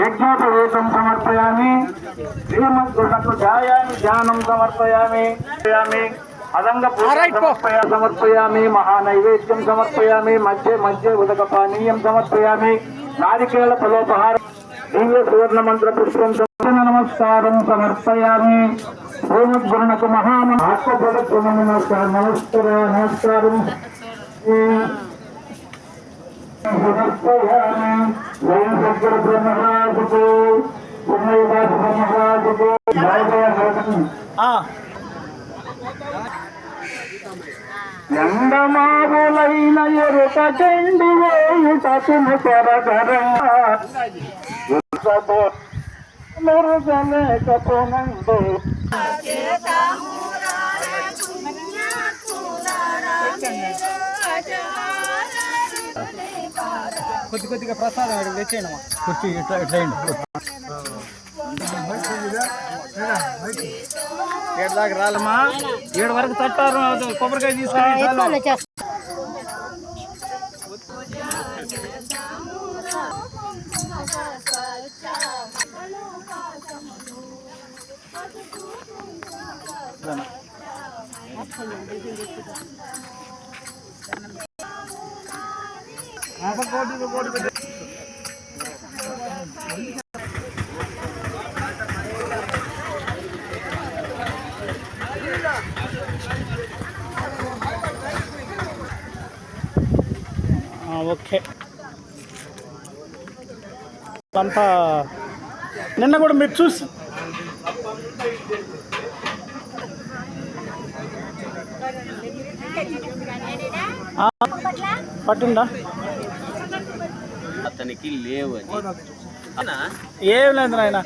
యజ్ఞోపవేతం సమర్పయామి. శ్రీమద్గుణకు ధ్యాయామి ధ్యానం సమర్పయామి. అదంగ సమర్పయామి. మహానైవేద్యం సమర్పయామి. మధ్య మధ్య ఉదక పానీయం సమర్పయామి. నారికేళ ఫలోపహారం దివ్య సువర్ణ మంత్ర పుష్పం నమస్కారం సమర్పయామి. శ్రీమద్గుణకు మహామ ఆత్మపదత్వ నమస్కారం నమస్కార. ఎండమావులైన ఎరుక చెండి వేయుటకును కొరగరంగా మురుగలేకపోనందు. కొద్ది కొద్దిగా ప్రసాదం తెచ్చేయండి కుర్చీ ఇట్లా ఇట్లా ఏడు దాకా రాలమ్మా. ఏడు వరకు తట్టారు కొబ్బరికాయ తీసుకొని ఓకే. అంతా నిన్న కూడా మీరు చూసి పట్టిందా? అతనికి లేవు అని అవునా ఏం లేదు కనరా.